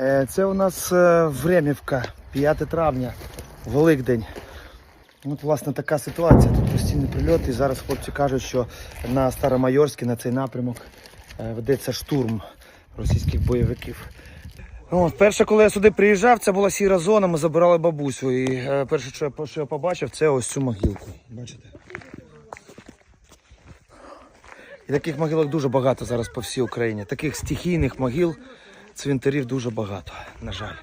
Е, Це у нас е, Времівка, 5 травня, Великдень. От, власне, така ситуація. Тут постійні прильоти. І зараз хлопці кажуть, що на Старомайорській, на цей напрямок, е, ведеться штурм російських бойовиків. Ну, От, перше, коли я сюди приїжджав, це була сіра зона, ми забирали бабусю. І перше, що я, що я побачив, це ось цю могилку. Бачите? І таких могилок дуже багато зараз по всій Україні. Таких стихійних могил, цвинтарів дуже багато, на жаль.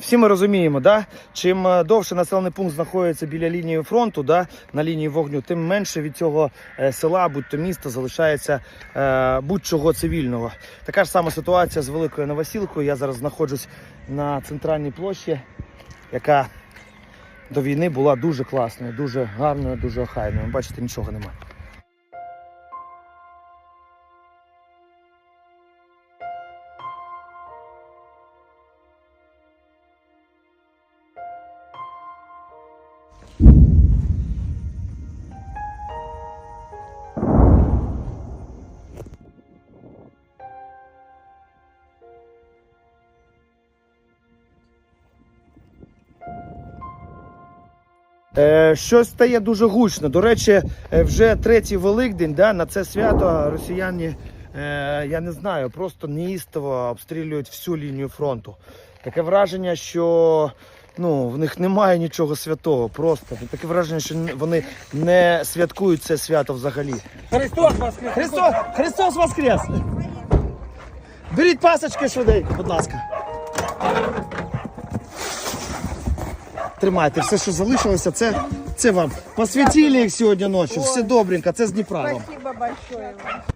Всі ми розуміємо, да? чим е, довше населений пункт знаходиться біля лінії фронту, да? на лінії вогню, тим менше від цього е, села, будь-то міста, залишається е, будь-чого цивільного. Така ж сама ситуація з Великою Новосілкою. Я зараз знаходжусь на центральній площі, яка до війни була дуже класною, дуже гарною, дуже охайною. Бачите, нічого немає. Щось стає дуже гучно. До речі, е, вже третій Великдень, да, на це свято росіяни, е, я не знаю, просто неїстово обстрілюють всю лінію фронту. Таке враження, що ну, в них немає нічого святого. Просто таке враження, що вони не святкують це свято взагалі. Христос воскрес! Христос, Христос Воскрес! Беріть пасочки швиденько, будь ласка. Тримайте, все, що залишилося, це, це вам. Посвятили їх сьогодні ночі. Все добренько, це з Дніпра вам. Спасибо большое вам.